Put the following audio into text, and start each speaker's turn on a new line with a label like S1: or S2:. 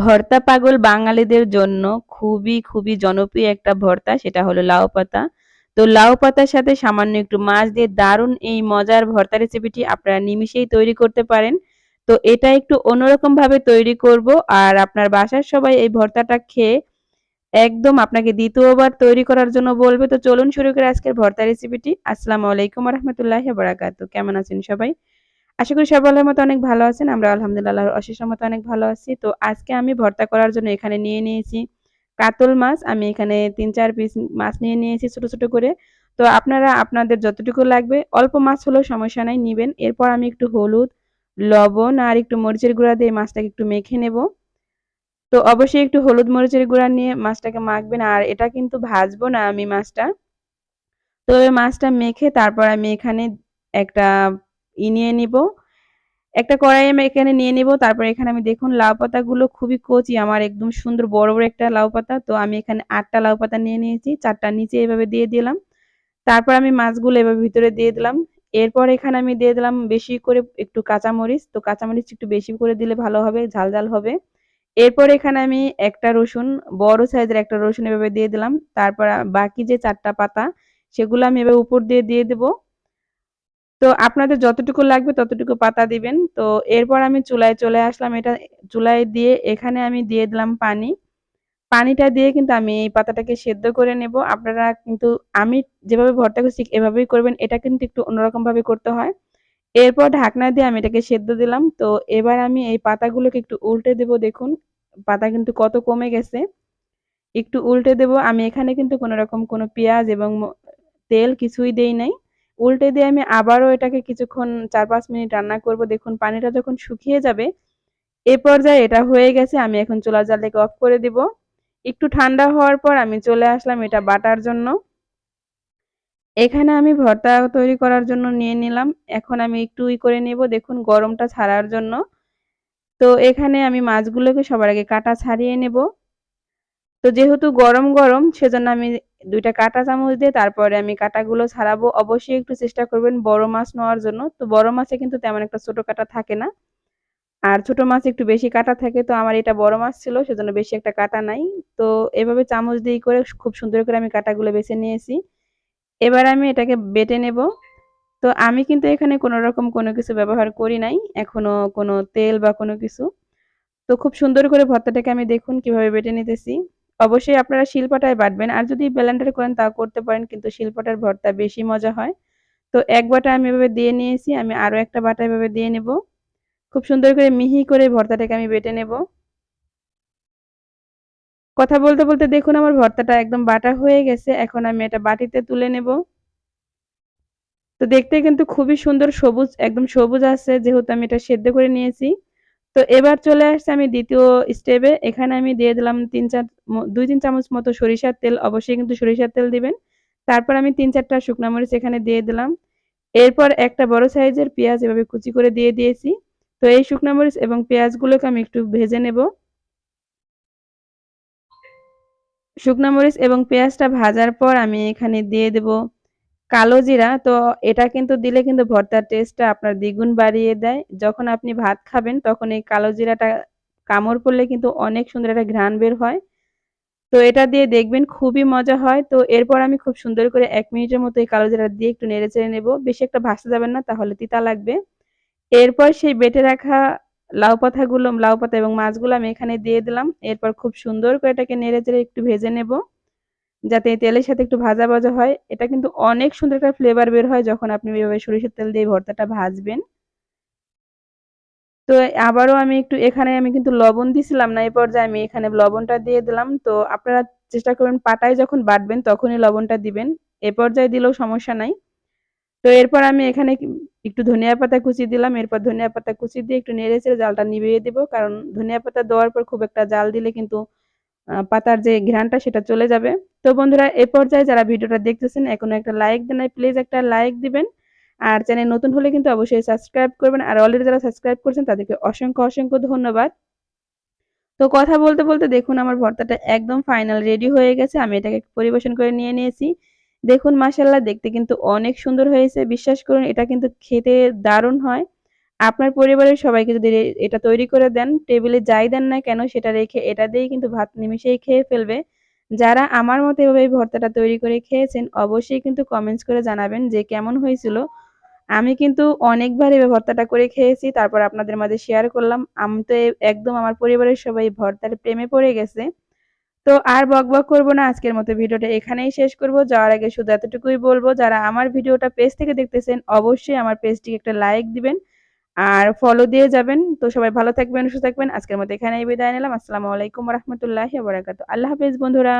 S1: ভর্তা পাগল বাঙালিদের জন্য খুবই, খুবই জনপ্রিয় একটা ভর্তা সেটা হলো লাউ পাতা। তো লাউ পাতার সাথে সামান্য একটু মাছ দিয়ে দারুণ এই মজার ভর্তা রেসিপিটি আপনারা নিমিষেই তৈরি করতে পারেন। তো এটা একটু অন্যরকম ভাবে তৈরি করব আর আপনার বাসার সবাই এই ভর্তাটা খেয়ে একদম আপনাকে দ্বিতীয়বার তৈরি করার জন্য বলবে। তো চলুন শুরু করে আজকের ভর্তা রেসিপিটি। আসসালামু আলাইকুম রাহমাতুল্লাহি ওয়া কেমন আছেন সবাই? আশা করি সবাই আল্লাহর মতো অনেক ভালো আছেন। আমরা আলহামদুলিল্লাহ অশেষ রহমতে অনেক ভালো আছি। তো আজকে আমি ভর্তা করার জন্য এখানে নিয়ে নিয়েছি কাতল মাছ। আমি এখানে ৩-৪ পিস মাছ নিয়ে নিয়েছি ছোট, ছোট করে। তো আপনারা আপনাদের যতটুকু লাগবে অল্প মাছ হলেও সমস্যা নাই নিবেন। এরপর আমি একটু হলুদ, লবণ আর একটু মরিচের গুঁড়া দিয়ে মাছটাকে একটু মেখে নেব। তো অবশ্যই একটু হলুদ মরিচের গুঁড়া নিয়ে মাছটাকে মাখবেন আর এটা কিন্তু ভাজবো না আমি মাছটা। তো মাছটা মেখে তারপর আমি এখানে একটা ই নিয়ে নিব। একটা কড়াই আমি এখানে নিয়ে নিব। তারপর এখানে আমি দেখুন লাউ পাতাগুলো খুবই কচি আমার একদম সুন্দর বড়, বড় একটা লাউ পাতা। তো আমি এখানে আটটা লাউ পাতা নিয়ে নিয়েছি। ৪ টা নিচে এভাবে দিয়ে দিলাম। তারপর আমি মাছগুলো এভাবে ভিতরে দিয়ে দিলাম। এরপর এখানে আমি দিয়ে দিলাম বেশি করে একটু কাঁচামরিচ। তো কাঁচামরিচ একটু বেশি করে দিলে ভালো হবে, ঝাল, ঝাল হবে। এরপর এখানে আমি একটা রসুন, বড় সাইজের একটা রসুন এভাবে দিয়ে দিলাম। তারপর বাকি যে চারটা পাতা সেগুলো আমি এভাবে উপর দিয়ে দিয়ে দেব। তো আপনাদের যতটুকু লাগবে ততটুকু পাতা দিবেন। তো এরপর আমি চুলায় চলে আসলাম। এটা চুলায় দিয়ে এখানে আমি দিয়ে দিলাম পানি। পানিটা দিয়ে কিন্তু আমি এই পাতাটাকে সেদ্ধ করে নেব। আপনারা কিন্তু আমি যেভাবে ভর্তা করছি এভাবেই করবেন। এটা কিন্তু একটু অন্যরকমভাবে করতে হয়। এরপর ঢাকনা দিয়ে আমি এটাকে সেদ্ধ দিলাম। তো এবার আমি এই পাতাগুলোকে একটু উল্টে দেব দেখুন। পাতা কিন্তু কত কমে গেছে। একটু উল্টে দেব। আমি এখানে কিন্তু কোনো রকম কোনো পেঁয়াজ এবং তেল কিছুই দেই নাই। উল্টে দিয়ে আমি আবারও এটাকে কিছুক্ষণ ৪-৫ মিনিট রান্না করব। দেখুন পানিটা যখন শুকিয়ে যাবে, এ পর্যায়ে এটা হয়ে গেছে। আমি এখন চুলার জালটাকে অফ করে দিব। একটু ঠান্ডা হওয়ার পর আমি চলে আসলাম এটা বাটার জন্য। এখানে আমি ভর্তা তৈরি করার জন্য নিয়ে নিলাম। এখন আমি একটু ই করে নেব দেখুন গরমটা ছাড়ার জন্য। তো এখানে আমি মাছগুলোকে সবার আগে কাটা ছাড়িয়ে নেব। তো যেহেতু গরম, গরম সেজন্য আমি ২ টা কাঁটা চামচ দিয়ে তারপরে আমি কাঁটাগুলো ছাড়াবো। অবশ্যই একটু চেষ্টা করবেন বড় মাছ নেওয়ার জন্য। তো বড় মাছে কিন্তু তেমন একটা ছোট কাঁটা থাকে না। আর ছোট মাছ একটু বেশি কাঁটা থাকে। তো আমার এটা বড় মাছ ছিল, সেজন্য বেশি একটা কাঁটা নাই। তো এভাবে চামচ দিয়ে করে খুব সুন্দর করে আমি কাঁটাগুলো বেছে নিয়েছি। এবার আমি এটাকে বেটে নেব। তো আমি কিন্তু এখানে কোনো রকম কোনো কিছু ব্যবহার করি নাই। এখনও কোনো তেল বা কোনো কিছু। তো খুব সুন্দর করে ভর্তাটাকে আমি দেখুন কীভাবে বেটে নিতেছি। অবশ্যই আপনারা শিলপাটায় বাটবেন। আর যদি ব্লেন্ডারে করেন তাও করতে পারেন কিন্তু শিলপাটার ভর্তা বেশি মজা হয়। তো এক বাটা আমি এভাবে দিয়ে নিয়েছি। আমি আরও একটা বাটা এভাবে দিয়ে নেব। খুব সুন্দর করে মিহি করে ভর্তাটাকে আমি বেটে নেব। কথা বলতে, বলতে দেখুন আমার ভর্তাটা একদম বাটা হয়ে গেছে। এখন আমি এটা বাটিতে তুলে নেব। তো দেখতে কিন্তু খুবই সুন্দর সবুজ একদম সবুজ আছে যেহেতু আমি এটা সেদ্ধ করে নিয়েছি। তো এবার চলে আসছে আমি দ্বিতীয় স্টেপে। এখানে আমি দিয়ে দিলাম ৩-৪ ম ২-৩ চামচ মতো সরিষার তেল। অবশ্যই কিন্তু সরিষার তেল দিবেন। তারপর আমি ৩-৪ টা শুকনা মরিচ এখানে দিয়ে দিলাম। এরপর একটা বড় সাইজের পেঁয়াজ এভাবে কুচি করে দিয়ে দিয়েছি। তো এই শুকনো মরিচ এবং পেঁয়াজগুলোকে আমি একটু ভেজে নেব। শুকনো মরিচ এবং পেঁয়াজটা ভাজার পর আমি এখানে দিয়ে দেব কালো জিরা। তো এটা কিন্তু দিলে কিন্তু ভর্তার টেস্টটা আপনার দ্বিগুণ বাড়িয়ে দেয়। যখন আপনি ভাত খাবেন, তখন এই কালো জিরাটা কামড় পড়লে কিন্তু অনেক সুন্দর একটা ঘ্রাণ বের হয়। তো এটা দিয়ে দেখবেন খুবই মজা হয়। তো এরপর আমি খুব সুন্দর করে ১ মিনিটের মতো এই কালো জিরা দিয়ে একটু নেড়ে চেড়ে নেব বেশি একটা ভাজতে যাবেন না, তাহলে তিতা লাগবে। এরপর সেই বেটে রাখা লাউ পাতাগুলো, লাউ পাতা এবং মাছগুলো আমি এখানে দিয়ে দিলাম। এরপর খুব সুন্দর করে এটাকে নেড়ে চেড়ে একটু ভেজে নেব। যাতে তেলের সাথে একটু ভাজা, ভাজা হয়। এটা কিন্তু অনেক সুন্দর একটা ফ্লেভার বের হয় যখন আপনি এভাবে সরিষার তেল দিয়ে ভর্তাটা ভাজবেন। তো আবারও আমি একটু এখানে আমি কিন্তু লবণ দিছিলাম না। এই পর্যায়ে আমি এখানে লবণটা দিয়ে দিলাম। তো আপনারা চেষ্টা করবেন পাটায় যখন বাটবেন তখনই লবণটা দিবেন। এ পর্যায়ে দিলেও সমস্যা নাই। তো এরপর আমি এখানে একটু ধনিয়া পাতা কুচি দিলাম। এরপর ধনিয়া পাতা কুচি দিয়ে একটু নেড়েচেড়ে জালটা নিভিয়ে দিব। কারণ ধনিয়া পাতা দেওয়ার পর খুব একটা জাল দিলে কিন্তু পাতার যে ঘ্রাণটা সেটা চলে যাবে। তো বন্ধুরা এ পর্যায়ে যারা ভিডিওটা দেখতেছেন এখনও একটা লাইক দেন প্লিজ একটা লাইক দিবেন। আর চ্যানেল নতুন হলে কিন্তু অবশ্যই সাবস্ক্রাইব করবেন। আর অলরেডি যারা সাবস্ক্রাইব করেছেন তাদেরকে অসংখ্য, অসংখ্য ধন্যবাদ। তো কথা বলতে, বলতে দেখুন আমার ভর্তাটা একদম ফাইনাল রেডি হয়ে গেছে। আমি এটাকে পরিবেশন করে নিয়ে নিয়েছি। দেখুন মাশাআল্লাহ দেখতে কিন্তু অনেক সুন্দর হয়েছে। বিশ্বাস করুন এটা কিন্তু খেতে দারুণ হয়। আপনার পরিবারের সবাইকে যদি এটা তৈরি করে দেন, টেবিলে যাই দেন না কেন সেটা রেখে এটা দিয়েই কিন্তু ভাত নিমিষেই খেয়ে ফেলবে। যারা আমার মতো এভাবে ভর্তাটা তৈরি করে খেয়েছেন অবশ্যই কিন্তু কমেন্টস করে জানাবেন যে কেমন হয়েছিল। আমি কিন্তু অনেকবার এই ভর্তাটা করে খেয়েছি তারপর আপনাদের মাঝে শেয়ার করলাম। আমি তো একদম আমার পরিবারের সবাই ভর্তার প্রেমে পড়ে গেছে। তো আর বকবক করব না আজকের মতো ভিডিওটা এখানেই শেষ করব। যাওয়ার আগে শুধু এতটুকুই বলব যারা আমার ভিডিওটা পেজ থেকে দেখতেছেন অবশ্যই আমার পেজটিকে একটা লাইক দিবেন। আর ফলো দিয়ে যাবেন। তো সবাই ভালো থাকবেন, সুস্থ থাকবেন। আজকের মতো এখানেই বিদায় নিলাম। আসসালামু আলাইকুম রহমতুল্লাহ আল্লাহ হাফিজ বন্ধুরা।